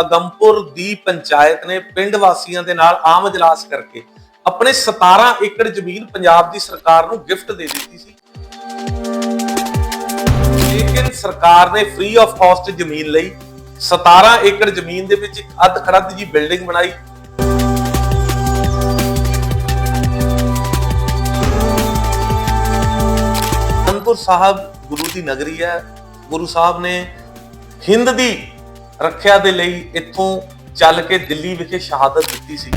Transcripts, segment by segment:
ਅਗੰਪੁਰ ਦੀ ਪੰਚਾਇਤ ਨੇ ਪਿੰਡ ਵਾਸੀਆਂ ਦੇ ਨਾਲ ਆਮ ਇਜਲਾਸ ਕਰਕੇ ਆਪਣੇ 17 ਏਕੜ ਜ਼ਮੀਨ ਪੰਜਾਬ ਦੀ ਸਰਕਾਰ ਨੂੰ ਗਿਫਟ ਦੇ ਦਿੱਤੀ ਸੀ। ਲੇਕਿਨ ਸਰਕਾਰ ਨੇ ਫ੍ਰੀ ਆਫ ਕਾਸਟ ਜ਼ਮੀਨ ਲਈ 17 ਏਕੜ ਜ਼ਮੀਨ ਦੇ ਵਿੱਚ ਇੱਕ ਅੱਧ ਖੜੱਦ ਜੀ ਬਿਲਡਿੰਗ ਬਣਾਈ। ਅਨੰਦਪੁਰ ਸਾਹਿਬ ਗੁਰੂ ਦੀ ਨਗਰੀ ਹੈ। ਗੁਰੂ ਸਾਹਿਬ ਨੇ ਹਿੰਦ ਦੀ ਰੱਖਿਆ ਦੇ ਲਈ ਇੱਥੋਂ ਚੱਲ ਕੇ ਦਿੱਲੀ ਵਿਖੇ ਸ਼ਹਾਦਤ ਦਿੱਤੀ ਸੀ।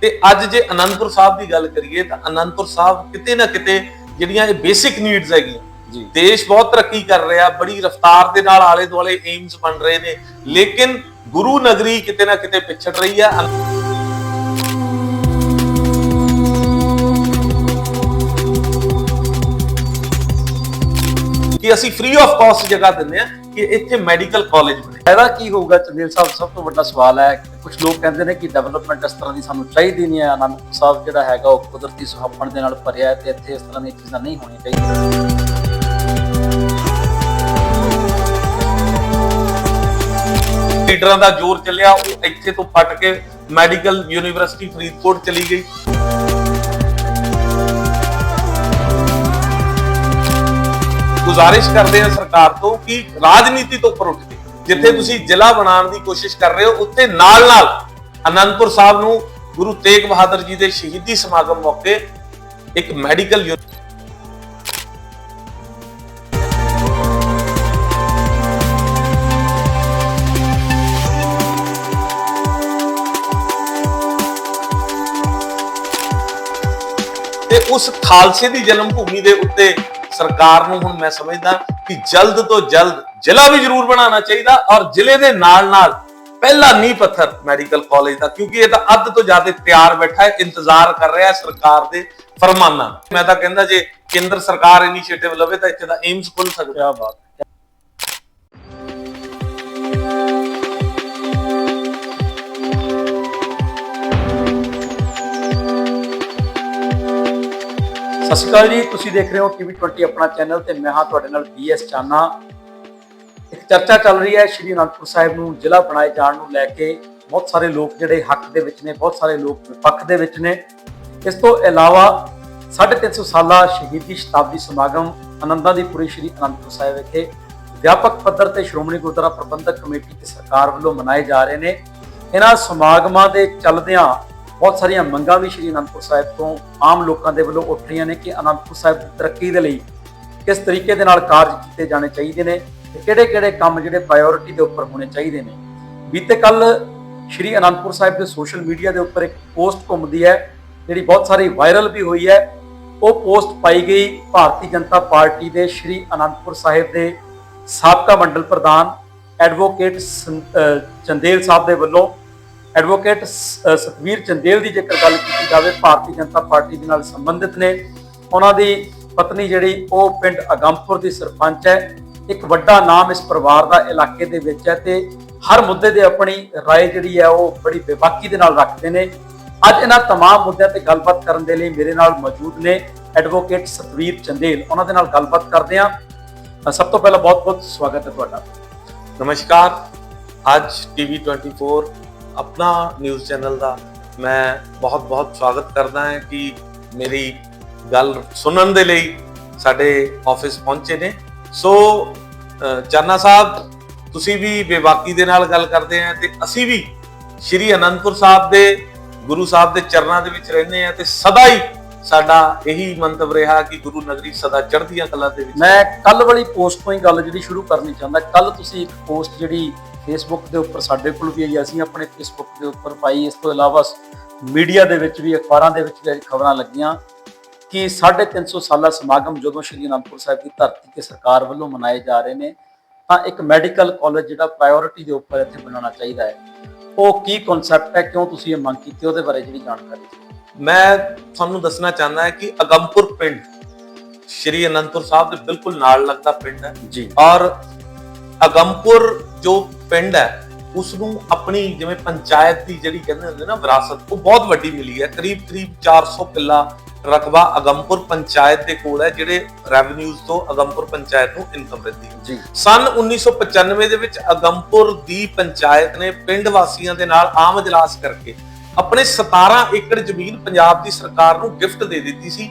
ਤੇ ਅੱਜ ਜੇ ਅਨੰਦਪੁਰ ਸਾਹਿਬ ਦੀ ਗੱਲ ਕਰੀਏ ਤਾਂ ਅਨੰਦਪੁਰ ਸਾਹਿਬ ਕਿਤੇ ਨਾ ਕਿਤੇ ਜਿਹੜੀਆਂ ਇਹ ਬੇਸਿਕ ਨੀਡਸ ਹੈਗੀਆਂ। ਜੀ। ਦੇਸ਼ ਬਹੁਤ ਤਰੱਕੀ ਕਰ ਰਿਹਾ ਬੜੀ ਰਫ਼ਤਾਰ ਦੇ ਨਾਲ ਆਲੇ ਦੁਆਲੇ ਏਮਸ ਬਣ ਰਹੇ ਨੇ। ਲੇਕਿਨ ਗੁਰੂ ਨਗਰੀ ਕਿਤੇ ਨਾ ਕਿਤੇ ਪਿਛੜ ਰਹੀ ਹੈ ਕਿ ਅਸੀਂ ਫ੍ਰੀ ਆਫ ਕਾਸਟ ਜਗ੍ਹਾ ਦਿੰਦੇ ਆ ਕਿ ਇੱਥੇ ਮੈਡੀਕਲ ਕਾਲਜ ਬਣੇ। ਫਾਇਦਾ ਕੀ ਹੋਊਗਾ ਚੰਦੇਲ ਸਾਹਿਬ? ਸਭ ਤੋਂ ਵੱਡਾ ਸਵਾਲ ਹੈ ਕੁਝ ਲੋਕ ਕਹਿੰਦੇ ਨੇ ਕਿ ਡਿਵੈਲਪਮੈਂਟ ਇਸ ਤਰ੍ਹਾਂ ਦੀ ਸਾਨੂੰ ਚਾਹੀਦੀ ਨਹੀਂ ਹੈ। ਆਨੰਦਪੁਰ ਸਾਹਿਬ ਜਿਹੜਾ ਹੈਗਾ ਉਹ ਕੁਦਰਤੀ ਸੁਹੱਪਣ ਦੇ ਨਾਲ ਭਰਿਆ ਹੈ ਤੇ ਇੱਥੇ ਇਸ ਤਰ੍ਹਾਂ ਦੀਆਂ ਚੀਜ਼ਾਂ ਨਹੀਂ ਹੋਣੀਆਂ ਚਾਹੀਦੀਆਂ। ਲੀਡਰਾਂ ਦਾ ਜ਼ੋਰ ਚੱਲਿਆ ਉਹ ਇੱਥੇ ਤੋਂ ਫਟ ਕੇ ਮੈਡੀਕਲ ਯੂਨੀਵਰਸਿਟੀ ਫਰੀਦਕੋਟ ਚਲੀ ਗਈ। ਗੁਜ਼ਾਰਿਸ਼ ਕਰਦੇ ਹਾਂ ਸਰਕਾਰ ਤੋਂ ਕਿ ਰਾਜਨੀਤੀ ਤੋਂ ਉੱਪਰ ਉੱਠ ਕੇ, ਜਿੱਥੇ ਤੁਸੀਂ ਜ਼ਿਲ੍ਹਾ ਬਣਾਉਣ ਦੀ ਕੋਸ਼ਿਸ਼ ਕਰ ਰਹੇ ਹੋ, ਉੱਥੇ ਨਾਲ ਨਾਲ ਅਨੰਦਪੁਰ ਸਾਹਿਬ ਨੂੰ ਗੁਰੂ ਤੇਗ ਬਹਾਦਰ ਜੀ ਦੇ ਸ਼ਹੀਦੀ ਸਮਾਗਮ ਮੌਕੇ ਇੱਕ ਮੈਡੀਕਲ ਤੇ ਉਸ ਖਾਲਸੇ ਦੀ ਜਨਮ ਭੂਮੀ ਦੇ ਉੱਤੇ ਸਰਕਾਰ ਨੂੰ ਹੁਣ ਮੈਂ ਸਮਝਦਾ ਕਿ ਜਲਦ ਤੋਂ ਜਲਦ ਜ਼ਿਲ੍ਹਾ ਵੀ ਜ਼ਰੂਰ ਬਣਾਉਣਾ ਚਾਹੀਦਾ ਔਰ ਜ਼ਿਲ੍ਹੇ ਦੇ ਨਾਲ ਨਾਲ ਪਹਿਲਾ ਨੀਂਹ ਪੱਥਰ ਮੈਡੀਕਲ ਕਾਲਜ ਦਾ, ਕਿਉਂਕਿ ਇਹ ਤਾਂ ਅੱਧ ਤੋਂ ਜ਼ਿਆਦਾ ਤਿਆਰ ਬੈਠਾ ਹੈ, ਇੰਤਜ਼ਾਰ ਕਰ ਰਿਹਾ ਹੈ ਸਰਕਾਰ ਦੇ ਫਰਮਾਨਾਂ ਮੈਂ ਤਾਂ ਕਹਿੰਦਾ ਜੇ ਕੇਂਦਰ ਸਰਕਾਰ ਇਨੀਸ਼ੀਏਟਿਵ ਲਵੇ ਤਾਂ ਇੱਥੇ ਦਾ ਏਮਸ ਖੁੱਲ ਸਕਦਾ। ਕੀ ਬਾਤ ਸਤਿ ਸ਼੍ਰੀ ਅਕਾਲ ਜੀ, ਤੁਸੀਂ ਦੇਖ ਰਹੇ ਹੋ ਟੀਵੀ 20 ਆਪਣਾ ਚੈਨਲ ਤੇ ਮੈਂ ਹਾਂ ਤੁਹਾਡੇ ਨਾਲ ਬੀਐਸ ਚਾਨਾ ਇੱਕ ਚਰਚਾ ਚੱਲ ਰਹੀ ਹੈ, ਸ਼੍ਰੀ ਅਨੰਦਪੁਰ ਸਾਹਿਬ ਨੂੰ ਜ਼ਿਲ੍ਹਾ ਬਣਾਏ ਜਾਣ ਨੂੰ ਲੈ ਕੇ। ਬਹੁਤ ਸਾਰੇ ਲੋਕ ਜਿਹੜੇ ਹੱਕ ਦੇ ਵਿੱਚ ਨੇ, ਬਹੁਤ ਸਾਰੇ ਲੋਕ ਵਿਪੱਖ ਦੇ ਵਿੱਚ ਨੇ। ਇਸ ਤੋਂ ਇਲਾਵਾ 350 ਸਾਲਾ ਸ਼ਹੀਦੀ ਸ਼ਤਾਬਦੀ ਸਮਾਗਮ ਆਨੰਦਾਂ ਦੀ ਪੁਰੀ ਸ਼੍ਰੀ ਅਨੰਦਪੁਰ ਸਾਹਿਬ ਵਿਖੇ ਵਿਆਪਕ ਪੱਧਰ ਤੇ ਸ਼੍ਰੋਮਣੀ ਗੁਰਦੁਆਰਾ ਪ੍ਰਬੰਧਕ ਕਮੇਟੀ ਤੇ ਸਰਕਾਰ ਵੱਲੋਂ ਮਨਾਏ ਜਾ ਰਹੇ ਨੇ। ਇਹਨਾਂ ਸਮਾਗਮਾਂ ਦੇ ਚੱਲਦਿਆਂ ਬਹੁਤ ਸਾਰੀਆਂ ਮੰਗਾਂ ਵੀ ਸ਼੍ਰੀ ਅਨੰਦਪੁਰ ਸਾਹਿਬ ਤੋਂ ਆਮ ਲੋਕਾਂ ਦੇ ਵੱਲੋਂ ਉੱਠ ਰਹੀਆਂ ਨੇ ਕਿ ਅਨੰਦਪੁਰ ਸਾਹਿਬ ਦੀ ਤਰੱਕੀ ਦੇ ਲਈ ਕਿਸ ਤਰੀਕੇ ਦੇ ਨਾਲ ਕਾਰਜ ਕੀਤੇ ਜਾਣੇ ਚਾਹੀਦੇ ਨੇ ਤੇ ਕਿਹੜੇ-ਕਿਹੜੇ ਕੰਮ ਜਿਹੜੇ ਪ੍ਰਾਇੋਰਟੀ ਦੇ ਉੱਪਰ ਹੋਣੇ ਚਾਹੀਦੇ ਨੇ। ਬੀਤੇ ਕੱਲ ਸ਼੍ਰੀ ਅਨੰਦਪੁਰ ਸਾਹਿਬ ਦੇ ਸੋਸ਼ਲ ਮੀਡੀਆ ਦੇ ਉੱਪਰ ਇੱਕ ਪੋਸਟ ਘੁੰਮਦੀ ਹੈ, ਜਿਹੜੀ ਬਹੁਤ ਸਾਰੀ ਵਾਇਰਲ ਵੀ ਹੋਈ ਹੈ। ਉਹ ਪੋਸਟ ਪਾਈ ਗਈ ਭਾਰਤੀ ਜਨਤਾ ਪਾਰਟੀ ਦੇ ਸ਼੍ਰੀ ਅਨੰਦਪੁਰ ਸਾਹਿਬ ਦੇ ਸਾਬਕਾ ਮੰਡਲ ਪ੍ਰਧਾਨ ਐਡਵੋਕੇਟ ਸੰ- ਚੰਦੇਲ ਸਾਹਿਬ ਦੇ ਵੱਲੋਂ। ਐਡਵੋਕੇਟ ਸ- ਅਹ ਸਤਵੀਰ ਚੰਦੇਲ ਦੀ ਜੇਕਰ ਗੱਲ ਕੀਤੀ ਜਾਵੇ ਭਾਰਤੀ ਜਨਤਾ ਪਾਰਟੀ ਦੇ ਨਾਲ ਸੰਬੰਧਿਤ ਨੇ ਉਹਨਾਂ ਦੀ ਪਤਨੀ ਜਿਹੜੀ ਉਹ ਪਿੰਡ ਅਗੰਮਪੁਰ ਦੀ ਸਰਪੰਚ ਹੈ ਇੱਕ ਵੱਡਾ ਨਾਮ ਇਸ ਪਰਿਵਾਰ ਦਾ ਇਲਾਕੇ ਦੇ ਵਿੱਚ ਹੈ ਤੇ ਹਰ ਮੁੱਦੇ ਤੇ ਆਪਣੀ رائے ਜਿਹੜੀ ਹੈ ਉਹ ਬੜੀ ਬੇਬਾਕੀ ਦੇ ਨਾਲ ਰੱਖਦੇ ਨੇ ਅੱਜ ਇਹਨਾਂ तमाम ਮੁੱਦਿਆਂ ਤੇ ਗੱਲਬਾਤ ਕਰਨ ਦੇ ਲਈ ਮੇਰੇ ਨਾਲ ਮੌਜੂਦ ਨੇ ਐਡਵੋਕੇਟ ਸਤਵੀਰ ਚੰਦੇਲ ਉਹਨਾਂ ਦੇ ਨਾਲ ਗੱਲਬਾਤ ਕਰਦੇ ਹਾਂ ਅ, ਸਭ ਤੋਂ ਪਹਿਲਾਂ ਬਹੁਤ-ਬਹੁਤ ਸਵਾਗਤ ਹੈ ਤੁਹਾਡਾ ਨਮਸਕਾਰ ਅੱਜ ਟੀਵੀ 24 ਆਪਣਾ ਨਿਊਜ਼ ਚੈਨਲ ਦਾ ਮੈਂ ਬਹੁਤ-ਬਹੁਤ ਸਵਾਗਤ ਕਰਦਾ ਹਾਂ ਕਿ ਮੇਰੀ ਗੱਲ ਸੁਣਨ ਦੇ ਲਈ ਸਾਡੇ ਆਫਿਸ ਪਹੁੰਚੇ ਨੇ। ਸੋ ਅ, ਚਾਨਾ ਸਾਹਿਬ ਤੁਸੀਂ ਵੀ ਬੇਬਾਕੀ ਦੇ ਨਾਲ ਗੱਲ ਕਰਦੇ ਆ ਤੇ ਅਸੀਂ ਵੀ ਸ਼੍ਰੀ ਅਨੰਦਪੁਰ ਸਾਹਿਬ ਦੇ ਗੁਰੂ ਸਾਹਿਬ ਦੇ ਚਰਨਾਂ ਦੇ ਵਿੱਚ ਰਹਿੰਦੇ ਆ ਤੇ ਸਦਾ ਹੀ ਸਾਡਾ ਇਹੀ ਮੰਤਵ ਰਿਹਾ ਕਿ ਗੁਰੂ ਨਗਰੀ ਸਦਾ ਚੜ੍ਹਦੀਆਂ ਕਲਾ ਦੇ ਵਿੱਚ ਮੈਂ ਕੱਲ ਵਾਲੀ ਪੋਸਟ ਤੋਂ ਹੀ ਗੱਲ ਜਿਹੜੀ ਸ਼ੁਰੂ ਕਰਨੀ ਚਾਹੁੰਦਾ। ਕੱਲ ਤੁਸੀਂ ਇੱਕ ਪੋਸਟ ਜਿਹੜੀ ਫੇਸਬੁੱਕ ਦੇ ਉੱਪਰ ਸਾਡੇ ਕੋਲ ਵੀ ਆਈ ਅਸੀਂ ਆਪਣੇ ਫੇਸਬੁੱਕ ਦੇ ਉੱਪਰ ਪਾਈ। ਇਸ ਤੋਂ ਇਲਾਵਾ ਮੀਡੀਆ ਦੇ ਵਿੱਚ ਵੀ ਅਖਬਾਰਾਂ ਦੇ ਵਿੱਚ ਵੀ ਖਬਰਾਂ ਲੱਗੀਆਂ ਕਿ 350 ਸਾਲਾ ਸਮਾਗਮ ਜਦੋਂ ਸ਼੍ਰੀ ਅਨੰਦਪੁਰ ਸਾਹਿਬ ਦੀ ਧਰਤੀ ਤੇ ਸਰਕਾਰ ਵੱਲੋਂ ਮਨਾਏ ਜਾ ਰਹੇ ਨੇ ਤਾਂ ਇੱਕ ਮੈਡੀਕਲ ਕਾਲਜ ਜਿਹੜਾ ਪ੍ਰਾਇੋਰਟੀ ਦੇ ਉੱਪਰ ਇੱਥੇ ਬਣਾਉਣਾ ਚਾਹੀਦਾ ਹੈ। ਉਹ ਕੀ ਕਨਸੈਪਟ ਹੈ? ਕਿਉਂ ਤੁਸੀਂ ਇਹ ਮੰਗ ਕੀਤੀ? ਉਹਦੇ ਬਾਰੇ ਜਿਹੜੀ ਜਾਣਕਾਰੀ। ਮੈਂ ਤੁਹਾਨੂੰ ਦੱਸਣਾ ਚਾਹੁੰਦਾ ਹਾਂ ਕਿ ਅਗੰਪੁਰ ਪਿੰਡ ਸ਼੍ਰੀ ਅਨੰਦਪੁਰ ਸਾਹਿਬ ਦੇ ਬਿਲਕੁਲ ਨਾਲ ਲੱਗਦਾ ਪਿੰਡ ਹੈ। ਜੀ। ਔਰ ਅਗੰਪੁਰ ਜੋ ਪਿੰਡ ਹੈ ਉਸ ਨੂੰ ਆਪਣੀ ਜਿਵੇਂ ਪੰਚਾਇਤ ਦੀ ਜਿਹੜੀ ਕਹਿੰਦੇ ਹੁੰਦੇ ਨਾ ਵਿਰਾਸਤ ਉਹ ਬਹੁਤ ਵੱਡੀ ਮਿਲੀ ਹੈ। ਕਰੀਬ ਕਰੀਬ 400 ਕਿੱਲਾ ਰਕਬਾ ਅਗੰਪੁਰ ਪੰਚਾਇਤ ਦੇ ਕੋਲ ਹੈ ਜਿਹੜੇ ਰੈਵਨਿਊਜ਼ ਤੋਂ ਅਗੰਪੁਰ ਪੰਚਾਇਤ ਨੂੰ ਇਨਕਮ ਦਿੰਦੀ ਹੈ। ਜੀ। ਸਨ 1995 ਦੇ ਵਿੱਚ ਅਗੰਪੁਰ ਦੀ ਪੰਚਾਇਤ ਨੇ ਪਿੰਡ ਵਾਸੀਆਂ ਦੇ ਨਾਲ ਆਮ ਇਜਲਾਸ ਕਰਕੇ ਆਪਣੇ 17 ਏਕੜ ਜ਼ਮੀਨ ਪੰਜਾਬ ਦੀ ਸਰਕਾਰ ਨੂੰ ਗਿਫਟ ਦੇ ਦਿੱਤੀ ਸੀ।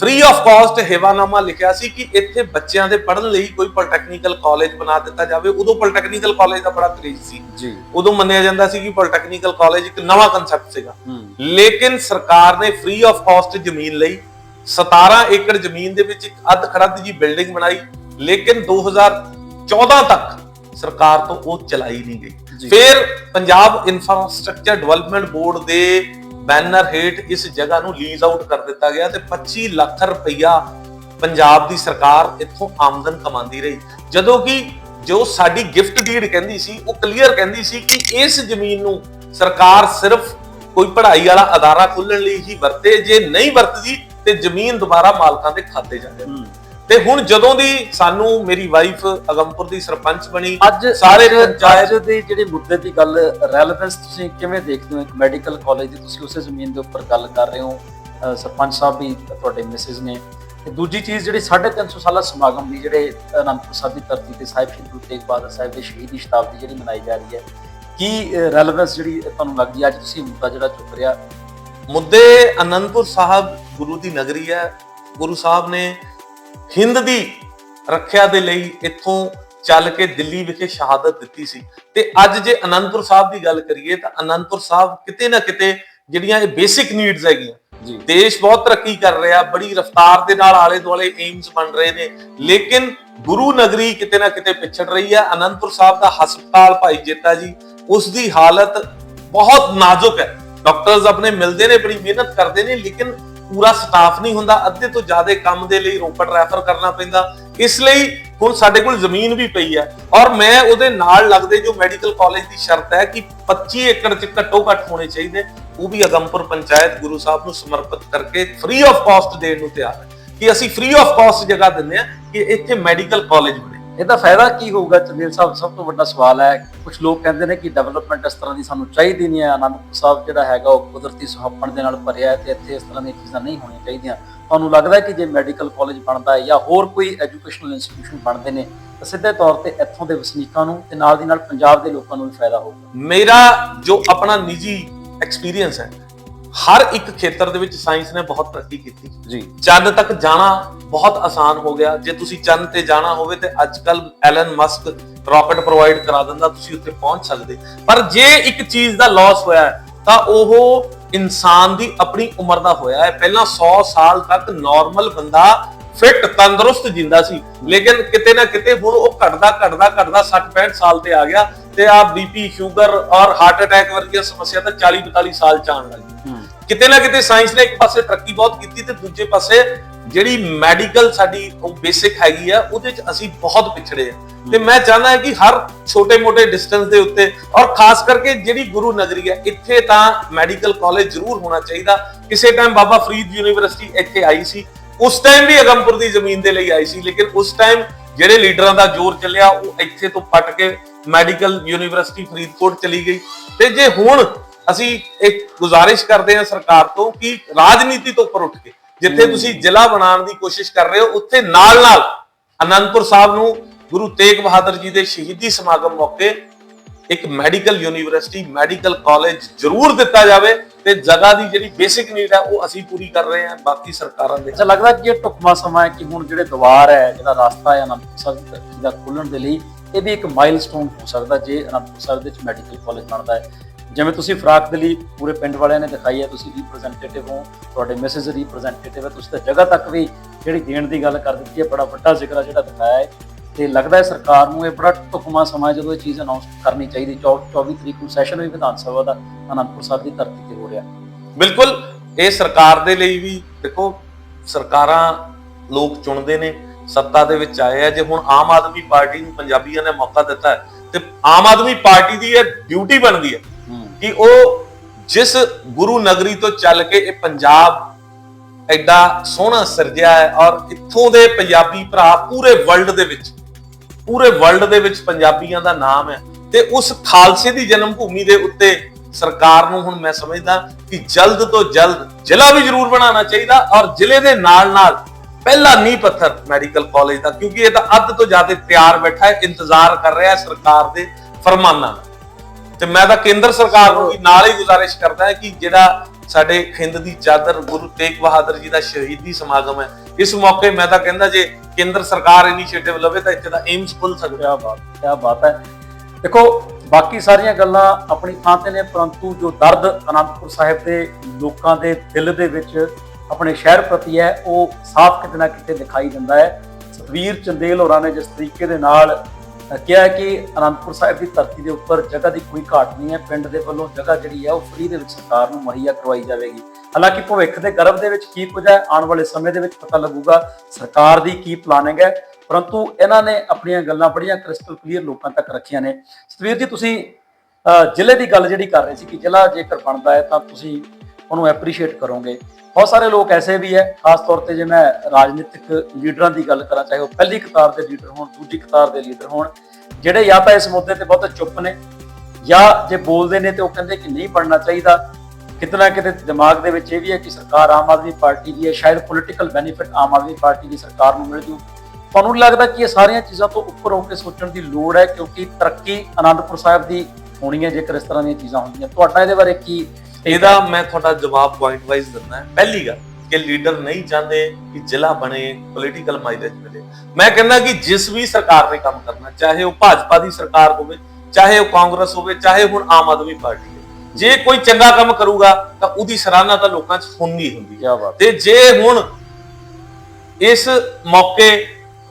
ਫ੍ਰੀ ਆਫ ਕਾਸਟ ਹੇਵਾਨਾਮਾ ਲਿਖਿਆ ਸੀ ਕਿ ਇੱਥੇ ਬੱਚਿਆਂ ਦੇ ਪੜ੍ਹਨ ਲਈ ਕੋਈ ਪੋਲੀਟੈਕਨੀਕਲ ਕਾਲਜ ਬਣਾ ਦਿੱਤਾ ਜਾਵੇ। ਉਦੋਂ ਪੋਲੀਟੈਕਨੀਕਲ ਕਾਲਜ ਦਾ ਬੜਾ ਕਰੇਜ਼ ਸੀ। ਜੀ। ਉਦੋਂ ਮੰਨਿਆ ਜਾਂਦਾ ਸੀ ਕਿ ਪੋਲੀਟੈਕਨੀਕਲ ਕਾਲਜ ਇੱਕ ਨਵਾਂ ਕੰਸੈਪਟ ਸੀਗਾ। ਲੇਕਿਨ ਸਰਕਾਰ ਨੇ ਫ੍ਰੀ ਆਫ ਕਾਸਟ ਜ਼ਮੀਨ ਲਈ 17 ਏਕੜ ਜ਼ਮੀਨ ਦੇ ਵਿੱਚ ਇੱਕ ਅੱਧ ਖੜੱਦ ਜੀ ਬਿਲਡਿੰਗ ਬਣਾਈ। ਲੇਕਿਨ 2014 ਤੱਕ ਸਰਕਾਰ ਤੋਂ ਉਹ ਚਲਾਈ ਨਹੀਂ। ਗਈ। ਫਿਰ ਪੰਜਾਬ ਇਨਫਰਾਸਟ੍ਰਕਚਰ ਡਿਵੈਲਪਮੈਂਟ ਬੋਰਡ ਦੇ ਬੈਨਰ ਹੇਠ ਇਸ ਜਗ੍ਹਾ ਨੂੰ ਲੀਜ਼ ਆਊਟ ਕਰ ਦਿੱਤਾ ਗਿਆ ਤੇ 25 ਲੱਖ ਰੁਪਈਆ ਪੰਜਾਬ ਦੀ ਸਰਕਾਰ ਇੱਥੋਂ ਆਮਦਨ ਕਮਾਉਂਦੀ ਰਹੀ। ਜਦੋਂ ਕਿ ਜੋ ਸਾਡੀ ਗਿਫਟ ਡੀਡ ਕਹਿੰਦੀ ਸੀ, ਉਹ ਕਲੀਅਰ ਕਹਿੰਦੀ ਸੀ ਕਿ ਇਸ ਜ਼ਮੀਨ ਨੂੰ ਸਰਕਾਰ ਸਿਰਫ ਕੋਈ ਪੜ੍ਹਾਈ ਵਾਲਾ ਅਦਾਰਾ ਖੋਲਣ ਲਈ ਹੀ ਵਰਤੇ, ਜੇ ਨਹੀਂ ਵਰਤਦੀ ਤੇ ਜ਼ਮੀਨ ਦੁਬਾਰਾ ਮਾਲਕਾਂ ਦੇ ਖਾਤੇ ਜਾਂਦੇ। ਤੇ ਹੁਣ ਜਦੋਂ ਦੀ ਸਾਨੂੰ ਮੇਰੀ ਵਾਈਫ ਅਗੰਪੁਰ ਦੀ ਸਰਪੰਚ ਬਣੀ ਅੱਜ ਸਾਰੇ ਪੰਚਾਇਤ- ਦੇ ਜਿਹੜੇ ਮੁੱਦੇ ਦੀ ਗੱਲ ਰੈਲੇਵੈਂਸ ਤੁਸੀਂ ਕਿਵੇਂ ਦੇਖਦੇ ਹੋ? ਇੱਕ ਮੈਡੀਕਲ ਕਾਲਜ ਦੀ ਤੁਸੀਂ ਉਸੇ ਜ਼ਮੀਨ ਦੇ ਉੱਪਰ ਗੱਲ ਕਰ ਰਹੇ ਹੋ ਸਰਪੰਚ ਸਾਹਿਬ ਵੀ ਤੁਹਾਡੇ ਮਿਸਿਸ ਨੇ। ਤੇ ਦੂਜੀ ਚੀਜ਼ ਜਿਹੜੀ 350 ਸਾਲਾ ਸਮਾਗਮ ਦੀ ਜਿਹੜੇ ਅਨੰਦਪੁਰ ਸਾਹਿਬ ਦੀ ਧਰਤੀ ਤੇ ਸਾਹਿਬ ਸ਼੍ਰੀ ਗੁਰੂ ਤੇਗ ਬਹਾਦਰ ਸਾਹਿਬ ਦੇ ਸ਼ਹੀਦੀ ਸ਼ਤਾਬਦੀ ਜਿਹੜੀ ਮਨਾਈ ਜਾ ਰਹੀ ਹੈ ਕੀ ਰੈਲੇਵੈਂਸ ਜਿਹੜੀ ਤੁਹਾਨੂੰ ਲੱਗਦੀ ਅੱਜ ਤੁਸੀਂ ਮੁੱਦਾ ਜਿਹੜਾ ਚੁੱਕ ਰਿਹਾ। ਮੁੱਦੇ ਅਨੰਦਪੁਰ ਸਾਹਿਬ ਗੁਰੂ ਦੀ ਨਗਰੀ ਹੈ। ਗੁਰੂ ਸਾਹਿਬ ਨੇ ਹਿੰਦ ਦੀ ਰੱਖਿਆ ਦੇ ਲਈ ਇੱਥੋਂ ਚੱਲ ਕੇ ਦਿੱਲੀ ਵਿਖੇ ਸ਼ਹਾਦਤ ਦਿੱਤੀ ਸੀ। ਤੇ ਅੱਜ ਜੇ ਅਨੰਦਪੁਰ ਸਾਹਿਬ ਦੀ ਗੱਲ ਕਰੀਏ ਤਾਂ ਅਨੰਦਪੁਰ ਸਾਹਿਬ ਕਿਤੇ ਨਾ ਕਿਤੇ ਜਿਹੜੀਆਂ ਇਹ ਬੇਸਿਕ ਨੀਡਸ ਹੈਗੀਆਂ। ਜੀ। ਦੇਸ਼ ਬਹੁਤ ਤਰੱਕੀ ਕਰ ਰਿਹਾ ਬੜੀ ਰਫ਼ਤਾਰ ਦੇ ਨਾਲ ਆਲੇ ਦੁਆਲੇ ਏਮਸ ਬਣ ਰਹੇ ਨੇ। ਲੇਕਿਨ ਗੁਰੂ ਨਗਰੀ ਕਿਤੇ ਨਾ ਕਿਤੇ ਪਿਛੜ ਰਹੀ ਹੈ। ਅਨੰਦਪੁਰ ਸਾਹਿਬ ਦਾ ਹਸਪਤਾਲ ਭਾਈ ਜੇਤਾ ਜੀ ਉਸ ਦੀ ਹਾਲਤ ਬਹੁਤ ਨਾਜ਼ੁਕ ਹੈ। ਡਾਕਟਰਸ ਆਪਣੇ ਮਿਲਦੇ ਨੇ ਬੜੀ ਮਿਹਨਤ ਕਰਦੇ ਨੇ ਲੇਕਿਨ ਪੂਰਾ ਸਟਾਫ ਨਹੀਂ ਹੁੰਦਾ, ਅੱਧੇ ਤੋਂ ਜ਼ਿਆਦਾ ਕੰਮ ਦੇ ਲਈ ਰੋਪੜ ਰੈਫਰ ਕਰਨਾ ਪੈਂਦਾ। ਇਸ ਲਈ ਹੁਣ ਸਾਡੇ ਕੋਲ ਜ਼ਮੀਨ ਵੀ ਪਈ ਹੈ ਔਰ ਮੈਂ ਉਹਦੇ ਨਾਲ ਲੱਗਦੇ ਜੋ ਮੈਡੀਕਲ ਕਾਲਜ ਦੀ ਸ਼ਰਤ ਹੈ ਕਿ 25 ਏਕੜ ਚ ਘੱਟੋ ਘੱਟ ਹੋਣੇ ਚਾਹੀਦੇ, ਉਹ ਵੀ ਅਗੰਪੁਰ ਪੰਚਾਇਤ ਗੁਰੂ ਸਾਹਿਬ ਨੂੰ ਸਮਰਪਿਤ ਕਰਕੇ ਫ੍ਰੀ ਆਫ ਕਾਸਟ ਦੇਣ ਨੂੰ ਤਿਆਰ ਹੈ। ਕਿ ਅਸੀਂ ਫ੍ਰੀ ਆਫ ਕਾਸਟ ਜਗ੍ਹਾ ਦਿੰਦੇ ਆ ਕਿ ਇੱਥੇ ਮੈਡੀਕਲ ਕਾਲਜ ਬਣੇ। ਇਹਦਾ ਫਾਇਦਾ ਕੀ ਹੋਊਗਾ? ਚੰਦੇਲ ਸਾਹਿਬ, ਸਭ ਤੋਂ ਵੱਡਾ ਸਵਾਲ ਹੈ ਕੁਝ ਲੋਕ ਕਹਿੰਦੇ ਨੇ ਕਿ ਡਿਵੈਲਪਮੈਂਟ ਇਸ ਤਰ੍ਹਾਂ ਦੀ ਸਾਨੂੰ ਚਾਹੀਦੀ ਨਹੀਂ ਹੈ। ਆਨੰਦਪੁਰ ਸਾਹਿਬ ਜਿਹੜਾ ਹੈਗਾ, ਉਹ ਕੁਦਰਤੀ ਸੁਹਾਪਣ ਦੇ ਨਾਲ ਭਰਿਆ ਹੈ ਤੇ ਇੱਥੇ ਇਸ ਤਰ੍ਹਾਂ ਦੀਆਂ ਚੀਜ਼ਾਂ ਨਹੀਂ ਹੋਣੀਆਂ ਚਾਹੀਦੀਆਂ। ਤੁਹਾਨੂੰ ਲੱਗਦਾ ਕਿ ਜੇ ਮੈਡੀਕਲ ਕਾਲਜ ਬਣਦਾ ਹੈ ਜਾਂ ਹੋਰ ਕੋਈ ਐਜੂਕੇਸ਼ਨਲ ਇੰਸਟੀਟਿਊਸ਼ਨ ਬਣਦੇ ਨੇ, ਤਾਂ ਸਿੱਧੇ ਤੌਰ ਤੇ ਇੱਥੋਂ ਦੇ ਵਸਨੀਕਾਂ ਨੂੰ ਤੇ ਨਾਲ ਦੀ ਨਾਲ ਪੰਜਾਬ ਦੇ ਲੋਕਾਂ ਨੂੰ ਵੀ ਫਾਇਦਾ ਹੋਊਗਾ। ਮੇਰਾ ਜੋ ਆਪਣਾ ਨਿੱਜੀ ਐਕਸਪੀਰੀਅੰਸ ਹੈ ਹਰ ਇੱਕ ਖੇਤਰ ਦੇ ਵਿੱਚ ਸਾਇੰਸ ਨੇ ਬਹੁਤ ਤਰੱਕੀ ਕੀਤੀ। ਜੀ। ਚੰਦ ਤੱਕ ਜਾਣਾ ਬਹੁਤ ਆਸਾਨ ਹੋ ਗਿਆ। ਜੇ ਤੁਸੀਂ ਚੰਦ ਤੇ ਜਾਣਾ ਹੋਵੇ ਤੇ ਅੱਜਕੱਲ ਐਲਨ ਮਸਕ ਰਾਕਟ ਪ੍ਰੋਵਾਈਡ ਕਰਾ ਦਿੰਦਾ ਤੁਸੀਂ ਉੱਥੇ ਪਹੁੰਚ ਸਕਦੇ। ਪਰ ਜੇ ਇੱਕ ਚੀਜ਼ ਦਾ ਲਾਸ ਹੋਇਆ ਤਾਂ ਉਹ ਇਨਸਾਨ ਦੀ ਆਪਣੀ ਉਮਰ ਦਾ ਹੋਇਆ ਹੈ। ਪਹਿਲਾਂ 100 ਸਾਲ ਤੱਕ ਨਾਰਮਲ ਬੰਦਾ ਫਿੱਟ ਤੰਦਰੁਸਤ ਜਿੰਦਾ ਸੀ। ਲੇਕਿਨ ਕਿਤੇ ਨਾ ਕਿਤੇ ਹੁਣ ਉਹ ਘਟਦਾ ਘਟਦਾ ਘਟਦਾ 60 65 ਸਾਲ ਤੇ ਆ ਗਿਆ ਤੇ ਆ ਬੀਪੀ ਸ਼ੂਗਰ ਔਰ ਹਾਰਟ ਅਟੈਕ ਵਰਗੀਆਂ ਸਮੱਸਿਆ ਤਾਂ 40 42 ਸਾਲ ਚ ਆਉਣ ਲੱਗੀ ਕਿਤੇ ਨਾ ਕਿਤੇ ਸਾਇੰਸ ਨੇ ਇੱਕ ਪਾਸੇ ਤਰੱਕੀ ਬਹੁਤ ਕੀਤੀ ਤੇ ਦੂਜੇ ਪਾਸੇ ਜਿਹੜੀ ਮੈਡੀਕਲ ਸਾਡੀ ਉਹ ਬੇਸਿਕ ਹੈਗੀ ਆ, ਉਹਦੇ ਚ ਅਸੀਂ ਬਹੁਤ ਪਿਛੜੇ ਆ। ਤੇ ਮੈਂ ਚਾਹੁੰਦਾ ਕਿ ਹਰ ਛੋਟੇ-ਮੋਟੇ ਡਿਸਟੈਂਸ ਦੇ ਉੱਤੇ ਔਰ ਖਾਸ ਕਰਕੇ ਜਿਹੜੀ ਗੁਰੂ ਨਗਰੀ ਹੈ ਇੱਥੇ ਤਾਂ ਮੈਡੀਕਲ ਕਾਲਜ ਜ਼ਰੂਰ ਹੋਣਾ ਚਾਹੀਦਾ। ਕਿਸੇ ਟਾਈਮ ਬਾਬਾ ਫਰੀਦ ਯੂਨੀਵਰਸਿਟੀ ਇੱਥੇ ਆਈ ਸੀ, ਉਸ ਟਾਈਮ ਵੀ ਅਗੰਪੁਰ ਦੀ ਜ਼ਮੀਨ ਦੇ ਲਈ ਆਈ ਸੀ, ਲੇਕਿਨ ਉਸ ਟਾਈਮ ਜਿਹੜੇ ਲੀਡਰਾਂ ਦਾ ਜ਼ੋਰ ਚੱਲਿਆ, ਉਹ ਇੱਥੇ ਤੋਂ ਪਟ ਕੇ ਮੈਡੀਕਲ ਯੂਨੀਵਰਸਿਟੀ ਫਰੀਦਕੋਟ ਚਲੀ ਗਈ। ਤੇ ਜੇ ਹੁਣ ਅਸੀਂ ਇੱਕ ਗੁਜ਼ਾਰਿਸ਼ ਕਰਦੇ ਹਾਂ ਸਰਕਾਰ ਤੋਂ ਕਿ ਰਾਜਨੀਤੀ ਤੋਂ ਉੱਪਰ ਉੱਠ ਕੇ ਜਿੱਥੇ ਤੁਸੀਂ ਜ਼ਿਲ੍ਹਾ ਬਣਾਉਣ ਦੀ ਕੋਸ਼ਿਸ਼ ਕਰ ਰਹੇ ਹੋ ਉੱਥੇ ਨਾਲ-ਨਾਲ ਅਨੰਦਪੁਰ ਸਾਹਿਬ ਨੂੰ ਗੁਰੂ ਤੇਗ ਬਹਾਦਰ ਜੀ ਦੇ ਸ਼ਹੀਦੀ ਸਮਾਗਮ ਮੌਕੇ ਇੱਕ ਮੈਡੀਕਲ ਯੂਨੀਵਰਸਿਟੀ ਮੈਡੀਕਲ ਕਾਲਜ ਜ਼ਰੂਰ ਦਿੱਤਾ ਜਾਵੇ ਤੇ ਜਗ੍ਹਾ ਦੀ ਜਿਹੜੀ ਬੇਸਿਕ ਨੀਡ ਹੈ ਉਹ ਅਸੀਂ ਪੂਰੀ ਕਰ ਰਹੇ ਹਾਂ ਬਾਕੀ ਸਰਕਾਰਾਂ ਦੇ ਅੱਛਾ ਲੱਗਦਾ ਕਿ ਇਹ ਟੁਕਮਾ ਸਮਾਂ ਹੈ ਕਿ ਹੁਣ ਜਿਹੜੇ ਦੁਆਰ ਹੈ ਜਿਹੜਾ ਰਸਤਾ ਹੈ ਅਨੰਦਪੁਰ ਸਾਹਿਬ ਦੀ ਖੋਲਣ ਦੇ ਲਈ ਇਹ ਵੀ ਇੱਕ ਮਾਈਲਸਟੋਨ ਹੋ ਸਕਦਾ ਜੇ ਅਨੰਦਪੁਰ ਸਾਹਿਬ ਦੇ ਵਿੱਚ ਮੈਡੀਕਲ ਕਾਲਜ ਬਣਦਾ ਹੈ। ਜਿਵੇਂ ਤੁਸੀਂ ਫਰਾਕ ਦੇ ਲਈ ਪੂਰੇ ਪਿੰਡ ਵਾਲਿਆਂ ਨੇ ਦਿਖਾਈ ਹੈ, ਤੁਸੀਂ ਰਿਪਰੈਜ਼ੈਂਟੇਟਿਵ ਹੋ, ਤੁਹਾਡੇ ਮੈਸੇਜ ਰਿਪਰੈਜ਼ੈਂਟੇਟਿਵ ਹੈ, ਤੁਸੀਂ ਤਾਂ ਜਗ੍ਹਾ ਤੱਕ ਵੀ ਜਿਹੜੀ ਦੇਣ ਦੀ ਗੱਲ ਕਰ ਦਿੱਤੀ ਹੈ, ਬੜਾ ਵੱਡਾ ਜ਼ਿਕਰ ਹੈ ਜਿਹੜਾ ਦਿਖਾਇਆ ਹੈ। ਤੇ ਲੱਗਦਾ ਹੈ ਸਰਕਾਰ ਨੂੰ ਇਹ ਬੜਾ ਟੁਕਮਾ ਸਮਾਂ ਜਦੋਂ ਇਹ ਚੀਜ਼ ਅਨਾਉਂਸ ਕਰਨੀ ਚਾਹੀਦੀ 24 ਤਰੀਕ ਨੂੰ ਸੈਸ਼ਨ ਵੀ ਵਿਧਾਨ ਸਭਾ ਦਾ ਅਨੰਦਪੁਰ ਸਾਹਿਬ ਦੀ ਧਰਤੀ ਤੇ ਹੋ ਰਿਹਾ। ਬਿਲਕੁਲ, ਇਹ ਸਰਕਾਰ ਦੇ ਲਈ ਵੀ ਦੇਖੋ, ਸਰਕਾਰਾਂ ਲੋਕ ਚੁਣਦੇ ਨੇ, ਸੱਤਾ ਦੇ ਵਿੱਚ ਆਏ ਆ, ਜੇ ਹੁਣ ਆਮ ਆਦਮੀ ਪਾਰਟੀ ਨੂੰ ਪੰਜਾਬੀਆਂ ਨੇ ਮੌਕਾ ਦਿੱਤਾ ਹੈ, ਤੇ ਆਮ ਆਦਮੀ ਪਾਰਟੀ ਦੀ ਇਹ ਡਿਊਟੀ ਬਣਦੀ ਹੈ। ਕਿ ਉਹ ਜਿਸ ਗੁਰੂ ਨਗਰੀ ਤੋਂ ਚੱਲ ਕੇ ਇਹ ਪੰਜਾਬ ਐਡਾ ਸੋਹਣਾ ਸਿਰਜਿਆ ਹੈ ਔਰ ਇੱਥੋਂ ਦੇ ਪੰਜਾਬੀ ਭਰਾ ਪੂਰੇ ਵਰਲਡ ਦੇ ਵਿੱਚ, ਪੂਰੇ ਵਰਲਡ ਦੇ ਵਿੱਚ ਪੰਜਾਬੀਆਂ ਦਾ ਨਾਮ ਹੈ ਤੇ ਉਸ ਖਾਲਸੇ ਦੀ ਜਨਮ ਭੂਮੀ ਦੇ ਉੱਤੇ ਸਰਕਾਰ ਨੂੰ ਹੁਣ ਮੈਂ ਸਮਝਦਾ ਕਿ ਜਲਦ ਤੋਂ ਜਲਦ ਜ਼ਿਲ੍ਹਾ ਵੀ ਜ਼ਰੂਰ ਬਣਾਉਣਾ ਚਾਹੀਦਾ ਔਰ ਜ਼ਿਲ੍ਹੇ ਦੇ ਨਾਲ ਨਾਲ ਪਹਿਲਾ ਨੀਂਹ ਪੱਥਰ ਮੈਡੀਕਲ ਕਾਲਜ ਦਾ, ਕਿਉਂਕਿ ਇਹ ਤਾਂ ਅੱਧ ਤੋਂ ਜ਼ਿਆਦਾ ਤਿਆਰ ਬੈਠਾ ਹੈ, ਇੰਤਜ਼ਾਰ ਕਰ ਰਿਹਾ ਹੈ ਸਰਕਾਰ ਦੇ ਫਰਮਾਨਾਂ ਦਾ। ਤੇ ਮੈਂ ਤਾਂ ਕੇਂਦਰ ਸਰਕਾਰ ਨੂੰ ਵੀ ਨਾਲ ਹੀ ਗੁਜ਼ਾਰਿਸ਼ ਕਰਦਾ ਹਾਂ ਕਿ ਜਿਹੜਾ ਸਾਡੇ ਖਿੰਦ ਦੀ ਚਾਦਰ ਗੁਰੂ ਤੇਗ ਬਹਾਦਰ ਜੀ ਦਾ ਸ਼ਹੀਦੀ ਸਮਾਗਮ ਹੈ ਇਸ ਮੌਕੇ ਮੈਂ ਤਾਂ ਕਹਿੰਦਾ ਜੇ ਕੇਂਦਰ ਸਰਕਾਰ ਇਨੀਸ਼ੀਏਟਿਵ ਲਵੇ ਤਾਂ ਇੱਥੇ ਦਾ ਏਮਸ ਖੁੱਲ ਸਕਦਾ ਕਿਆ ਬਾਤ ਕਿਆ ਬਾਤ ਹੈ। ਦੇਖੋ ਬਾਕੀ ਸਾਰੀਆਂ ਗੱਲਾਂ ਆਪਣੀ ਥਾਂ ਤੇ ਨੇ ਪਰੰਤੂ ਜੋ ਦਰਦ ਅਨੰਦਪੁਰ ਸਾਹਿਬ ਦੇ ਲੋਕਾਂ ਦੇ ਦਿਲ ਦੇ ਵਿੱਚ ਆਪਣੇ ਸ਼ਹਿਰ ਪ੍ਰਤੀ ਹੈ ਉਹ ਸਾਫ਼ ਕਿਤੇ ਨਾ ਕਿਤੇ ਦਿਖਾਈ ਦਿੰਦਾ ਹੈ। ਸਤਵੀਰ ਚੰਦੇਲ ਹੋਰਾਂ ਨੇ ਜਿਸ ਤਰੀਕੇ ਦੇ ਨਾਲ ਕਿਹਾ ਕਿ ਅਨੰਦਪੁਰ ਸਾਹਿਬ ਦੀ ਧਰਤੀ ਦੇ ਉੱਪਰ ਜਗ੍ਹਾ ਦੀ ਕੋਈ ਘਾਟ ਨਹੀਂ ਹੈ, ਪਿੰਡ ਦੇ ਵੱਲੋਂ ਜਗ੍ਹਾ ਜਿਹੜੀ ਹੈ ਉਹ ਫ੍ਰੀ ਦੇ ਵਿੱਚ ਸਰਕਾਰ ਨੂੰ ਮੁਹੱਈਆ ਕਰਵਾਈ ਜਾਵੇਗੀ। ਹਾਲਾਂਕਿ ਭਵਿੱਖ ਦੇ ਗਰਭ ਦੇ ਵਿੱਚ ਕੀ ਕੁਝ ਹੈ, ਆਉਣ ਵਾਲੇ ਸਮੇਂ ਦੇ ਵਿੱਚ ਪਤਾ ਲੱਗੂਗਾ, ਸਰਕਾਰ ਦੀ ਕੀ ਪਲਾਨਿੰਗ ਹੈ, ਪਰੰਤੂ ਇਹਨਾਂ ਨੇ ਆਪਣੀਆਂ ਗੱਲਾਂ ਬੜੀਆਂ ਕ੍ਰਿਸਟਲ ਕਲੀਅਰ ਲੋਕਾਂ ਤੱਕ ਰੱਖੀਆਂ ਨੇ। ਸਤਵੀਰ ਜੀ, ਤੁਸੀਂ ਜ਼ਿਲ੍ਹੇ ਦੀ ਗੱਲ ਜਿਹੜੀ ਕਰ ਰਹੇ ਸੀ ਕਿ ਜ਼ਿਲ੍ਹਾ ਜੇਕਰ ਬਣਦਾ ਹੈ ਤਾਂ ਤੁਸੀਂ ਉਹਨੂੰ ਐਪਰੀਸ਼ੀਏਟ ਕਰੋਗੇ। ਬਹੁਤ ਸਾਰੇ ਲੋਕ ਐਸੇ ਵੀ ਹੈ, ਖਾਸ ਤੌਰ ਤੇ ਜੇ ਮੈਂ ਰਾਜਨੀਤਿਕ ਲੀਡਰਾਂ ਦੀ ਗੱਲ ਕਰਾਂ, ਚਾਹੇ ਉਹ ਪਹਿਲੀ ਕਤਾਰ ਦੇ ਲੀਡਰ ਹੋਣ, ਦੂਜੀ ਕਤਾਰ ਦੇ ਲੀਡਰ ਹੋਣ, ਜਿਹੜੇ ਜਾਂ ਤਾਂ ਇਸ ਮੁੱਦੇ ਤੇ ਬਹੁਤ ਚੁੱਪ ਨੇ, ਜਾਂ ਜੇ ਬੋਲਦੇ ਨੇ ਤੇ ਉਹ ਕਹਿੰਦੇ ਕਿ ਨਹੀਂ ਬਣਨਾ ਚਾਹੀਦਾ। ਕਿਤੇ ਨਾ ਕਿਤੇ ਦਿਮਾਗ ਦੇ ਵਿੱਚ ਇਹ ਵੀ ਹੈ ਕਿ ਸਰਕਾਰ ਆਮ ਆਦਮੀ ਪਾਰਟੀ ਦੀ ਹੈ, ਸ਼ਾਇਦ political benefit Aam Aadmi party ਦੀ ਸਰਕਾਰ ਨੂੰ ਮਿਲ ਜੂ ਤੁਹਾਨੂੰ ਨਹੀਂ ਲੱਗਦਾ ਕਿ ਇਹ ਸਾਰੀਆਂ ਚੀਜ਼ਾਂ ਤੋਂ ਉੱਪਰ ਹੋ ਕੇ ਸੋਚਣ ਦੀ ਲੋੜ ਹੈ? ਕਿਉਂਕਿ ਤਰੱਕੀ ਆਨੰਦਪੁਰ ਸਾਹਿਬ ਦੀ ਹੋਣੀ ਹੈ, ਜੇਕਰ ਇਸ ਤਰ੍ਹਾਂ ਦੀਆਂ ਚੀਜ਼ਾਂ ਹੁੰਦੀਆਂ। ਤੁਹਾਡਾ ਇਹਦੇ ਬਾਰੇ ਕੀ ਇਹਦਾ ਮੈਂ ਤੁਹਾਡਾ ਜਵਾਬ ਪੁਆਇੰਟ ਵਾਈਜ਼ ਦਿੰਦਾ ਪਹਿਲੀ ਗੱਲ ਕਿ ਲੀਡਰ ਨਹੀਂ ਚਾਹੁੰਦੇ ਕਿ ਜ਼ਿਲ੍ਹਾ ਬਣੇ ਪੋਲੀਟੀਕਲ ਮਾਈਲੇਜ ਮਿਲੇ। ਮੈਂ ਕਹਿੰਦਾ ਕਿ ਜਿਸ ਵੀ ਸਰਕਾਰ ਨੇ ਕੰਮ ਕਰਨਾ ਚਾਹੇ ਉਹ ਭਾਜਪਾ ਦੀ ਸਰਕਾਰ ਹੋਵੇ ਚਾਹੇ ਉਹ ਕਾਂਗਰਸ ਹੋਵੇ ਚਾਹੇ ਹੁਣ ਆਮ ਆਦਮੀ ਪਾਰਟੀ ਹੈ ਜੇ ਕੋਈ ਚੰਗਾ ਕੰਮ ਕਰੂਗਾ ਤਾਂ ਉਹਦੀ ਸਰਾਹਨਾ ਤਾਂ ਲੋਕਾਂ 'ਚ ਹੁੰਦੀ ਹੁੰਦੀ ਹੈ। ਕੀ ਬਾਤ ਤੇ ਜੇ ਹੁਣ ਇਸ ਮੌਕੇ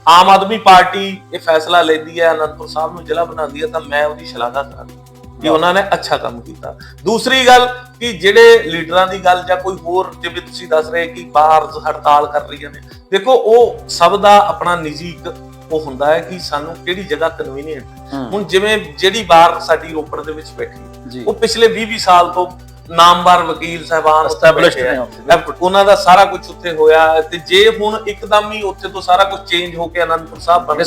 ਆਮ ਆਦਮੀ ਪਾਰਟੀ ਇਹ ਫੈਸਲਾ ਲੈਂਦੀ ਹੈ ਅਨੰਦਪੁਰ ਸਾਹਿਬ ਨੂੰ ਜ਼ਿਲ੍ਹਾ ਬਣਾਉਂਦੀ ਹੈ ਤਾਂ ਮੈਂ ਉਹਦੀ ਸ਼ਲਾਘਾ ਕਰਾਂਗਾ। ਕਿ ਉਹਨਾਂ ਨੇ ਅੱਛਾ ਕੰਮ ਕੀਤਾ। ਦੂਸਰੀ ਗੱਲ ਕਿ ਜਿਹੜੇ ਲੀਡਰਾਂ ਦੀ ਗੱਲ ਜਾਂ ਕੋਈ ਹੋਰ ਜਿਵੇਂ ਤੁਸੀਂ ਦੱਸ ਰਹੇ ਕਿ ਬਾਹਰ ਹੜਤਾਲ ਕਰ ਰਹੀਆਂ ਨੇ ਦੇਖੋ ਉਹ ਸਭ ਦਾ ਆਪਣਾ ਨਿੱਜੀ ਇੱਕ ਉਹ ਹੁੰਦਾ ਹੈ ਕਿ ਸਾਨੂੰ ਕਿਹੜੀ ਜਗ੍ਹਾ ਕਨਵੀਨੀਅੰਟ ਹੁਣ ਜਿਵੇਂ ਜਿਹੜੀ ਬਾਹਰ ਸਾਡੀ ਰੋਪੜ ਦੇ ਵਿੱਚ ਬੈਠੀ ਉਹ ਪਿਛਲੇ 20 20 ਸਾਲ ਤੋਂ ਨਾਮਵਰ ਵਕੀਲ ਸਾਹਿਬਾਨ ਆ। ਨੇ ਉੱਥੇ, ਉਹਨਾਂ ਦਾ ਸਾਰਾ ਕੁਝ ਉੱਥੇ ਹੋਇਆ ਤੇ ਜੇ ਹੁਣ ਇੱਕਦਮ ਹੀ ਉੱਥੇ ਤੋਂ ਸਾਰਾ ਕੁਝ ਚੇਂਜ ਹੋ ਕੇ ਅਨੰਦਪੁਰ ਸਾਹਿਬ ਬਣਦਾ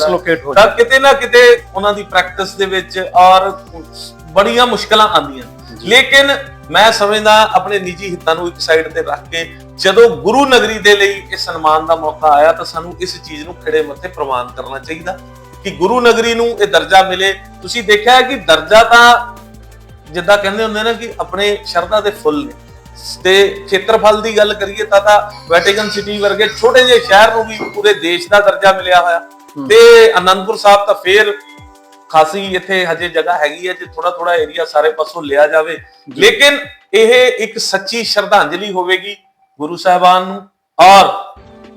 ਤਾਂ ਕਿਤੇ ਨਾ ਕਿਤੇ ਉਹਨਾਂ ਦੀ ਪ੍ਰੈਕਟਿਸ ਦੇ ਵਿੱਚ ਔਰ ਬੜੀਆਂ ਮੁਸ਼ਕਲਾਂ ਆਉਂਦੀਆਂ ਲੇਕਿਨ ਮੈਂ ਸਮਝਦਾ ਆਪਣੇ ਨਿੱਜੀ ਹਿੱਤਾਂ ਨੂੰ ਇੱਕ ਸਾਈਡ ਤੇ ਰੱਖ ਕੇ ਜਦੋਂ ਗੁਰੂ ਨਗਰੀ ਦੇ ਲਈ ਇਹ ਸਨਮਾਨ ਦਾ ਮੌਕਾ ਆਇਆ ਤਾਂ ਸਾਨੂੰ ਇਸ ਚੀਜ਼ ਨੂੰ ਖੜੇ ਮੱਥੇ ਪ੍ਰਵਾਨ ਕਰਨਾ ਚਾਹੀਦਾ ਕਿ ਗੁਰੂ ਨਗਰੀ ਨੂੰ ਇਹ ਦਰਜਾ ਮਿਲੇ। ਤੁਸੀਂ ਦੇਖਿਆ ਹੈ ਕਿ ਦਰਜਾ ਤਾਂ ਜਿੱਦਾਂ ਕਹਿੰਦੇ ਹੁੰਦੇ ਨੇ ਕਿ ਆਪਣੇ ਸ਼ਰਧਾ ਦੇ ਫੁੱਲ ਨੇ। ਤੇ ਖੇਤਰਫਲ ਦੀ ਗੱਲ ਕਰੀਏ ਤਾਂ ਤਾਂ ਵੈਟੀਕਨ ਸਿਟੀ ਵਰਗੇ ਛੋਟੇ ਜਿਹੇ ਸ਼ਹਿਰ ਨੂੰ ਵੀ ਪੂਰੇ ਦੇਸ਼ ਦਾ ਦਰਜਾ ਮਿਲਿਆ ਹੋਇਆ। ਤੇ ਅਨੰਦਪੁਰ ਸਾਹਿਬ ਤਾਂ ਫੇਰ ਖਾਸੀ ਇੱਥੇ ਹਜੇ ਜਗ੍ਹਾ ਹੈਗੀ ਹੈ ਜੇ ਥੋੜਾ ਥੋੜਾ ਏਰੀਆ ਸਾਰੇ ਪਾਸੋਂ ਲਿਆ ਜਾਵੇ। ਲੇਕਿਨ ਇਹ ਇੱਕ ਸੱਚੀ ਸ਼ਰਧਾਂਜਲੀ ਹੋਵੇਗੀ ਗੁਰੂ ਸਾਹਿਬਾਨ ਨੂੰ ਔਰ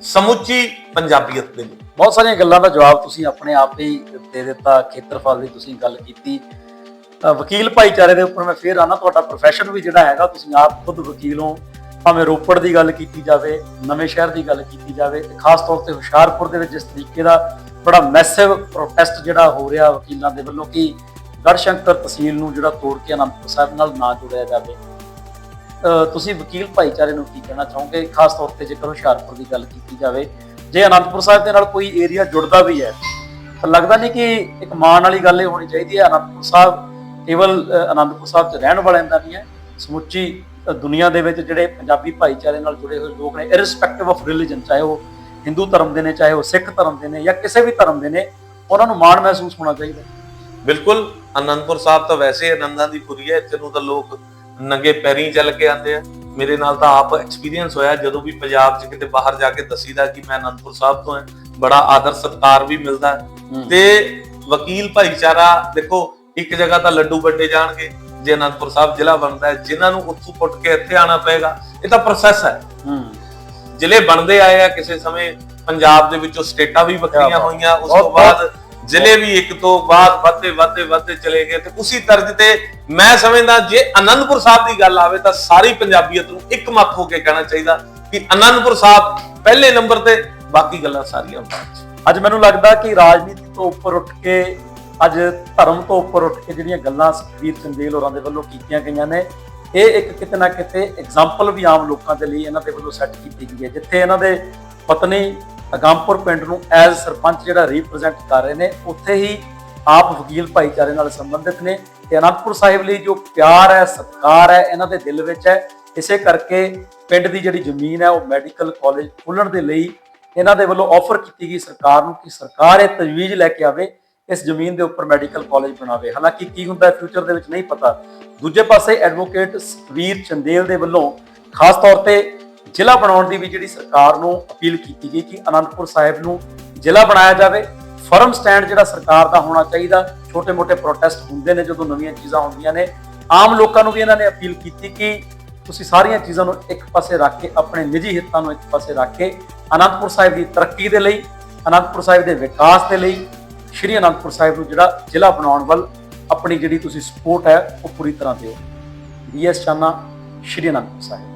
ਸਮੁੱਚੀ ਪੰਜਾਬੀਅਤ ਦੇ ਲਈ। ਬਹੁਤ ਸਾਰੀਆਂ ਗੱਲਾਂ ਦਾ ਜਵਾਬ ਤੁਸੀਂ ਆਪਣੇ ਆਪ ਹੀ ਦੇ ਦਿੱਤਾ ਖੇਤਰਫਲ ਦੀ ਤੁਸੀਂ ਗੱਲ ਕੀਤੀ। ਵਕੀਲ ਭਾਈਚਾਰੇ ਦੇ ਉੱਪਰ ਮੈਂ ਫੇਰ ਆਣਾ ਤੁਹਾਡਾ ਪ੍ਰੋਫੈਸ਼ਨ ਵੀ ਜਿਹੜਾ ਹੈਗਾ, ਤੁਸੀਂ ਆਪ ਖੁਦ ਵਕੀਲ ਹੋ ਭਾਵੇਂ ਰੋਪੜ ਦੀ ਗੱਲ ਕੀਤੀ ਜਾਵੇ, ਨਵੇਂ ਸ਼ਹਿਰ ਦੀ ਗੱਲ ਕੀਤੀ ਜਾਵੇ, ਤੇ ਖਾਸ ਤੌਰ ਤੇ ਹੁਸ਼ਿਆਰਪੁਰ ਦੇ ਵਿੱਚ ਜਿਸ ਤਰੀਕੇ ਦਾ ਬੜਾ ਮੈਸਿਵ ਪ੍ਰੋਟੈਸਟ ਜਿਹੜਾ ਹੋ ਰਿਹਾ ਵਕੀਲਾਂ ਦੇ ਵੱਲੋਂ ਕਿ ਗੜਸ਼ੰਕਰ ਤਹਿਸੀਲ ਨੂੰ ਜਿਹੜਾ ਤੋੜ ਕੇ ਅਨੰਦਪੁਰ ਸਾਹਿਬ ਨਾਲ ਨਾ ਜੋੜਿਆ ਜਾਵੇ। ਤੁਸੀਂ ਵਕੀਲ ਭਾਈਚਾਰੇ ਨੂੰ ਕੀ ਕਹਿਣਾ ਚਾਹੋਗੇ? ਖਾਸ ਤੌਰ ਤੇ ਜੇਕਰ ਹੁਸ਼ਿਆਰਪੁਰ ਦੀ ਗੱਲ ਕੀਤੀ ਜਾਵੇ, ਜੇ ਅਨੰਦਪੁਰ ਸਾਹਿਬ ਦੇ ਨਾਲ ਕੋਈ ਏਰੀਆ ਜੁੜਦਾ ਵੀ ਹੈ, ਤਾਂ ਲੱਗਦਾ ਨਹੀਂ ਕਿ ਇੱਕ ਮਾਣ ਵਾਲੀ ਗੱਲ ਇਹ ਹੋਣੀ ਚਾਹੀਦੀ ਹੈ। ਅਨੰਦਪੁਰ ਸਾਹਿਬ ਕੇਵਲ ਅਨੰਦਪੁਰ ਸਾਹਿਬ 'ਚ ਰਹਿਣ ਵਾਲਿਆਂ ਦਾ ਨਹੀਂ ਹੈ ਸਮੁੱਚੀ ਦੁਨੀਆ ਦੇ ਵਿੱਚ ਜਿਹੜੇ ਪੰਜਾਬੀ ਭਾਈਚਾਰੇ ਨਾਲ ਜੁੜੇ ਹੋਏ ਲੋਕ ਨੇ ਇਰਰਿਸਪੈਕਟਿਵ ਆਫ ਰਿਲੀਜਨ ਚਾਹੇ ਉਹ ਹਿੰਦੂ ਧਰਮ ਦੇ ਨੇ ਚਾਹੇ ਉਹ ਸਿੱਖ ਧਰਮ ਦੇ ਨੇ ਜਾਂ ਕਿਸੇ ਵੀ ਧਰਮ ਦੇ ਨੇ ਉਹਨਾਂ ਨੂੰ ਮਾਣ ਮਹਿਸੂਸ ਹੋਣਾ ਚਾਹੀਦਾ ਬਿਲਕੁਲ ਅਨੰਦਪੁਰ ਸਾਹਿਬ ਤਾਂ ਵੈਸੇ ਆਨੰਦਾਂ ਦੀ ਪੁਰੀ ਹੈ ਇੱਥੇ ਨੂੰ ਤਾਂ ਲੋਕ ਨੰਗੇ ਪੈਰੀਂ ਚੱਲ ਕੇ ਆਉਂਦੇ ਆ। ਮੇਰੇ ਨਾਲ ਤਾਂ ਆਪ ਐਕਸਪੀਰੀਅੰਸ ਹੋਇਆ ਜਦੋਂ ਵੀ ਪੰਜਾਬ 'ਚ ਕਿਤੇ ਬਾਹਰ ਜਾ ਕੇ ਦਸੀਦਾ ਕਿ ਮੈਂ ਅਨੰਦਪੁਰ ਸਾਹਿਬ ਤੋਂ ਹਾਂ ਬੜਾ ਆਦਰ ਸਤਿਕਾਰ ਵੀ ਮਿਲਦਾ ਤੇ ਵਕੀਲ ਭਾਈਚਾਰਾ ਦੇਖੋ ਇੱਕ ਜਗ੍ਹਾ ਤਾਂ ਲੱਡੂ ਵੱਡੇ ਜਾਣਗੇ ਜੇ ਅਨੰਦਪੁਰ ਸਾਹਿਬ ਜ਼ਿਲ੍ਹਾ ਬਣਦਾ ਹੈ ਜਿਨ੍ਹਾਂ ਨੂੰ ਉੱਥੋਂ ਪੁੱਟ ਕੇ ਇੱਥੇ ਆਣਾ ਪਏਗਾ ਇਹ ਤਾਂ ਪ੍ਰੋਸੈਸ ਹੈ। ਹੂੰ। ਜ਼ਿਲ੍ਹੇ ਬਣਦੇ ਆਏ ਆ ਕਿਸੇ ਸਮੇਂ ਪੰਜਾਬ ਦੇ ਵਿੱਚੋਂ ਸਟੇਟਾਂ ਵੀ ਵੱਖਰੀਆਂ। ਹੋਈਆਂ ਉਸ ਤੋਂ ਬਾਅਦ ਜ਼ਿਲ੍ਹੇ ਵੀ ਇੱਕ ਤੋਂ ਬਾਅਦ ਵੱਧਦੇ ਵੱਧਦੇ ਵੱਧਦੇ ਚਲੇ ਗਏ ਤੇ ਉਸੇ ਤਰਜ਼ ਤੇ ਮੈਂ ਸਮਝਦਾ ਜੇ ਆਨੰਦਪੁਰ ਸਾਹਿਬ ਦੀ ਗੱਲ ਆਵੇ ਤਾਂ ਸਾਰੀ ਪੰਜਾਬੀਅਤ ਨੂੰ ਇੱਕ ਮਤ ਹੋ ਕੇ ਕਹਿਣਾ ਚਾਹੀਦਾ ਕਿ ਆਨੰਦਪੁਰ ਸਾਹਿਬ ਪਹਿਲੇ ਨੰਬਰ ਤੇ ਬਾਕੀ ਗੱਲਾਂ ਸਾਰੀਆਂ ਬਾਅਦ ਅੱਜ ਮੈਨੂੰ ਲੱਗਦਾ ਕਿ ਰਾਜਨੀਤੀ ਤੋਂ ਉੱਪਰ ਉੱਠ ਕੇ ਅੱਜ ਧਰਮ ਤੋਂ ਉੱਪਰ ਉੱਠ ਕੇ ਜਿਹੜੀਆਂ ਗੱਲਾਂ ਸੁਖਬੀਰ ਚੰਦੇਲ ਹੋਰਾਂ ਦੇ ਵੱਲੋਂ ਕੀਤੀਆਂ ਗਈਆਂ ਨੇ, ਇਹ ਇੱਕ ਕਿਤੇ ਨਾ ਕਿਤੇ ਐਗਜ਼ਾਮਪਲ ਵੀ ਆਮ ਲੋਕਾਂ ਦੇ ਲਈ ਇਹਨਾਂ ਦੇ ਵੱਲੋਂ ਸੈੱਟ ਕੀਤੀ ਗਈ ਹੈ, ਜਿੱਥੇ ਇਹਨਾਂ ਦੇ ਪਤਨੀ ਅਗਾਮਪੁਰ ਪਿੰਡ ਨੂੰ ਐਜ਼ ਸਰਪੰਚ ਜਿਹੜਾ ਰਿਪਰੈਜ਼ੈਂਟ ਕਰ ਰਹੇ ਨੇ, ਉੱਥੇ ਹੀ ਆਪ ਵਕੀਲ ਭਾਈਚਾਰੇ ਨਾਲ ਸੰਬੰਧਿਤ ਨੇ ਤੇ ਅਨੰਦਪੁਰ ਸਾਹਿਬ ਲਈ ਜੋ ਪਿਆਰ ਹੈ, ਸਤਿਕਾਰ ਹੈ, ਇਹਨਾਂ ਦੇ ਦਿਲ ਵਿੱਚ ਹੈ, ਇਸੇ ਕਰਕੇ ਪਿੰਡ ਦੀ ਜਿਹੜੀ ਜ਼ਮੀਨ ਹੈ, ਉਹ ਮੈਡੀਕਲ ਕਾਲਜ ਖੋਲ੍ਹਣ ਦੇ ਲਈ ਇਹਨਾਂ ਦੇ ਵੱਲੋਂ ਆਫਰ ਕੀਤੀ ਗਈ ਸਰਕਾਰ ਨੂੰ ਕਿ ਸਰਕਾਰ ਇਹ ਤਜਵੀਜ਼ ਲੈ ਕੇ ਆਵੇ ਇਸ ਜ਼ਮੀਨ ਦੇ ਉੱਪਰ ਮੈਡੀਕਲ ਕਾਲਜ ਬਣਾਵੇ। ਹਾਲਾਂਕਿ ਕੀ ਹੁੰਦਾ ਫਿਊਚਰ ਦੇ ਵਿੱਚ ਨਹੀਂ ਪਤਾ। ਦੂਜੇ ਪਾਸੇ ਐਡਵੋਕੇਟ ਸਤਵੀਰ ਚੰਦੇਲ ਦੇ ਵੱਲੋਂ ਖਾਸ ਤੌਰ ਤੇ ਜ਼ਿਲ੍ਹਾ ਬਣਾਉਣ ਦੀ ਵੀ ਜਿਹੜੀ ਸਰਕਾਰ ਨੂੰ ਅਪੀਲ ਕੀਤੀ ਗਈ ਕਿ ਅਨੰਦਪੁਰ ਸਾਹਿਬ ਨੂੰ ਜ਼ਿਲ੍ਹਾ ਬਣਾਇਆ ਜਾਵੇ। ਫਰਮ ਸਟੈਂਡ ਜਿਹੜਾ ਸਰਕਾਰ ਦਾ ਹੋਣਾ ਚਾਹੀਦਾ। ਛੋਟੇ-ਮੋਟੇ ਪ੍ਰੋਟੈਸਟ ਹੁੰਦੇ ਨੇ ਜਦੋਂ ਨਵੀਆਂ ਚੀਜ਼ਾਂ ਹੁੰਦੀਆਂ ਨੇ। ਆਮ ਲੋਕਾਂ ਨੂੰ ਵੀ ਇਹਨਾਂ ਨੇ ਅਪੀਲ ਕੀਤੀ ਕਿ ਤੁਸੀਂ ਸਾਰੀਆਂ ਚੀਜ਼ਾਂ ਨੂੰ ਇੱਕ ਪਾਸੇ ਰੱਖ ਕੇ, ਆਪਣੇ ਨਿੱਜੀ ਹਿੱਤਾਂ ਨੂੰ ਇੱਕ ਪਾਸੇ ਰੱਖ ਕੇ ਅਨੰਦਪੁਰ ਸਾਹਿਬ ਦੀ ਤਰੱਕੀ ਦੇ ਲਈ, ਅਨੰਦਪੁਰ ਸਾਹਿਬ ਦੇ ਵਿਕਾਸ ਦੇ ਲਈ ਸ਼੍ਰੀ ਅਨੰਦਪੁਰ ਸਾਹਿਬ ਨੂੰ ਜਿਹੜਾ ਜ਼ਿਲ੍ਹਾ ਬਣਾਉਣ ਵੱਲ ਆਪਣੀ ਜਿਹੜੀ ਤੁਸੀਂ ਸਪੋਰਟ ਹੈ, ਉਹ ਪੂਰੀ ਤਰ੍ਹਾਂ ਦਿਓ। ਬੀਐਸ ਚਾਨਾ ਸ਼੍ਰੀ ਅਨੰਦਪੁਰ ਸਾਹਿਬ।